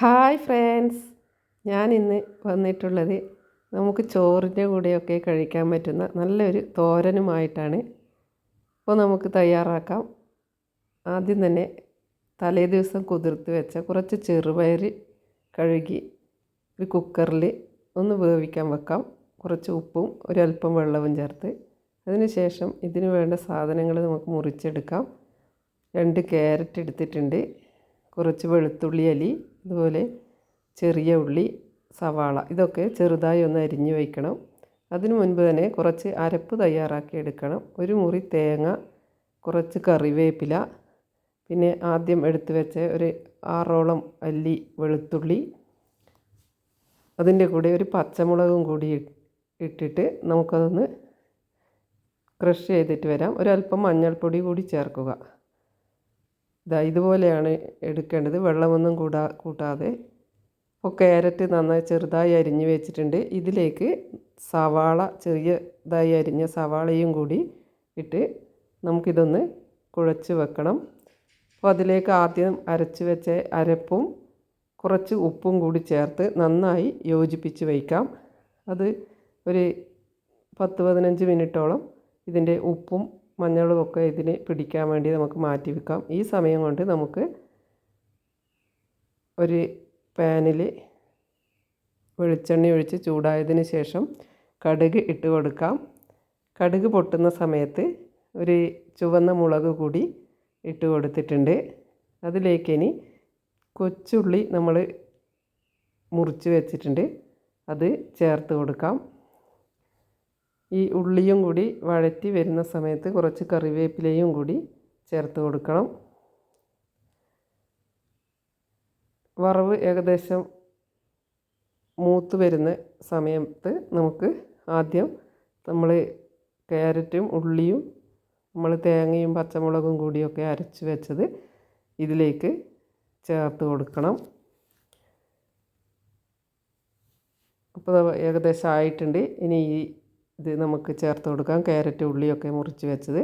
Hi friends. ഞാൻ ഇന്ന് വന്നിട്ടുള്ളത് നമുക്ക് ചോറിന്റെ കൂടെയൊക്കെ കഴിക്കാൻ പറ്റുന്ന നല്ലൊരു തോരനുമായിട്ടാണ്. അപ്പോൾ നമുക്ക് തയ്യാറാക്കാം. ആദ്യം തന്നെ തലേ ദിവസം കുതിർത്ത് വെച്ച കുറച്ച് ചെറുപയർ കഴുകി ഒരു കുക്കറിൽ ഒന്ന് വേവിക്കാൻ വെക്കാം. കുറച്ച് ഉപ്പും ഒരല്പം വെള്ളവും ചേർത്ത്. അതിനുശേഷം ഇതിന് വേണ്ട സാധനങ്ങൾ നമുക്ക് മുറിച്ചെടുക്കാം. രണ്ട് ക്യാരറ്റ് എടുത്തിട്ടുണ്ട്. കുറച്ച് വെളുത്തുള്ളി അലി അതുപോലെ ചെറിയ ഉള്ളി സവാള ഇതൊക്കെ ചെറുതായി ഒന്ന് അരിഞ്ഞു വയ്ക്കണം. അതിനു മുൻപ് തന്നെ കുറച്ച് അരപ്പ് തയ്യാറാക്കി എടുക്കണം. ഒരു മുറി തേങ്ങ കുറച്ച് കറിവേപ്പില പിന്നെ ആദ്യം എടുത്തു വെച്ച ഒരു ആറോളം അല്ലി വെളുത്തുള്ളി അതിന്റെ കൂടെ ഒരു പച്ചമുളകും കൂടി ഇട്ടിട്ട് നമുക്കതൊന്ന് ക്രഷ് ചെയ്തിട്ട് വരാം. ഒരല്പം മഞ്ഞൾപ്പൊടി കൂടി ചേർക്കുക. ഇതാ ഇതുപോലെയാണ് എടുക്കേണ്ടത്. വെള്ളമൊന്നും കൂടാ കൂട്ടാതെ ഇപ്പോൾ ക്യാരറ്റ് നന്നായി ചെറുതായി അരിഞ്ഞ് വെച്ചിട്ടുണ്ട്. ഇതിലേക്ക് സവാള ചെറിയതായി അരിഞ്ഞ സവാളയും കൂടി ഇട്ട് നമുക്കിതൊന്ന് കുഴച്ച് വെക്കണം. അപ്പോൾ അതിലേക്ക് ആദ്യം അരച്ച് വെച്ച അരപ്പും കുറച്ച് ഉപ്പും കൂടി ചേർത്ത് നന്നായി യോജിപ്പിച്ച് വയ്ക്കാം. അത് ഒരു പത്ത് പതിനഞ്ച് മിനിറ്റോളം ഇതിന്റെ ഉപ്പും മഞ്ഞളും ഒക്കെ ഇതിന് പിടിക്കാൻ വേണ്ടി നമുക്ക് മാറ്റി വെക്കാം. ഈ സമയം കൊണ്ട് നമുക്ക് ഒരു പാനിൽ വെളിച്ചെണ്ണ ഒഴിച്ച് ചൂടായതിന് ശേഷം കടുക് ഇട്ട് കൊടുക്കാം. കടുക് പൊട്ടുന്ന സമയത്ത് ഒരു ചുവന്ന മുളക് കൂടി ഇട്ട് കൊടുത്തിട്ടുണ്ട്. അതിലേക്ക് ഇനി കൊച്ചുള്ളി നമ്മൾ മുറിച്ച് വെച്ചിട്ടുണ്ട്. അത് ചേർത്ത് കൊടുക്കാം. ഈ ഉള്ളിയും കൂടി വഴറ്റി വരുന്ന സമയത്ത് കുറച്ച് കറിവേപ്പിലയും കൂടി ചേർത്ത് കൊടുക്കണം. വറവ് ഏകദേശം മൂത്ത് വരുന്ന സമയത്ത് നമുക്ക് ആദ്യം നമ്മൾ ക്യാരറ്റും ഉള്ളിയും നമ്മൾ തേങ്ങയും പച്ചമുളകും കൂടിയൊക്കെ അരച്ച് വെച്ചത് ഇതിലേക്ക് ചേർത്ത് കൊടുക്കണം. അപ്പോൾ ഏകദേശം ആയിട്ടുണ്ട്. ഇനി ഈ ഇത് നമുക്ക് ചേർത്ത് കൊടുക്കാം. ക്യാരറ്റ് ഉള്ളിയൊക്കെ മുറിച്ച് വെച്ചത്.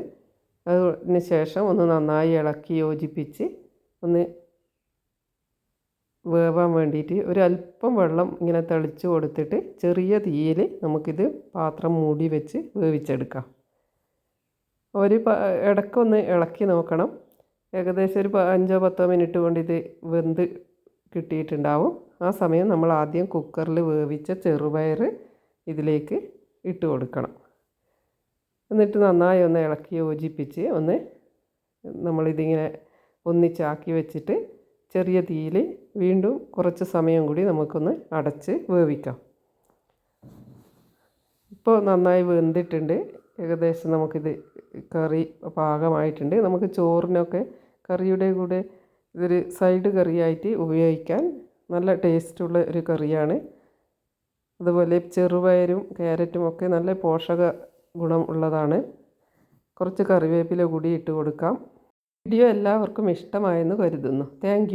അതിന് ശേഷം ഒന്ന് നന്നായി ഇളക്കി യോജിപ്പിച്ച് ഒന്ന് വേവാൻ വേണ്ടിയിട്ട് ഒരല്പം വെള്ളം ഇങ്ങനെ തെളിച്ച് കൊടുത്തിട്ട് ചെറിയ തീയിൽ നമുക്കിത് പാത്രം മൂടി വെച്ച് വേവിച്ചെടുക്കാം. ഒരു ഇടയ്ക്കൊന്ന് ഇളക്കി നോക്കണം. ഏകദേശം ഒരു അഞ്ചോ പത്തോ മിനിറ്റ് കൊണ്ട് ഇത് വെന്ത് കിട്ടിയിട്ടുണ്ടാവും. ആ സമയം നമ്മൾ ആദ്യം കുക്കറിൽ വേവിച്ച ചെറുപയർ ഇതിലേക്ക് ഇട്ട് കൊടുക്കണം. എന്നിട്ട് നന്നായി ഒന്ന് ഇളക്കി യോജിപ്പിച്ച് ഒന്ന് നമ്മളിതിങ്ങനെ ഒന്നിച്ചാക്കി വെച്ചിട്ട് ചെറിയ തീയിൽ വീണ്ടും കുറച്ച് സമയം കൂടി നമുക്കൊന്ന് അടച്ച് വേവിക്കാം. ഇപ്പോൾ നന്നായി വെന്തിട്ടുണ്ട്. ഏകദേശം നമുക്കിത് കറി പാകമായിട്ടുണ്ട്. നമുക്ക് ചോറിനൊക്കെ കറിയുടെ കൂടെ ഇതൊരു സൈഡ് കറിയായിട്ട് ഉപയോഗിക്കാൻ നല്ല ടേസ്റ്റുള്ള ഒരു കറിയാണ്. അതുപോലെ ചെറുപയരും ക്യാരറ്റും ഒക്കെ നല്ല പോഷക ഗുണം ഉള്ളതാണ്. കുറച്ച് കറിവേപ്പില കൂടി ഇട്ട് കൊടുക്കാം. വീഡിയോ എല്ലാവർക്കും ഇഷ്ടമായെന്ന് കരുതുന്നു. താങ്ക്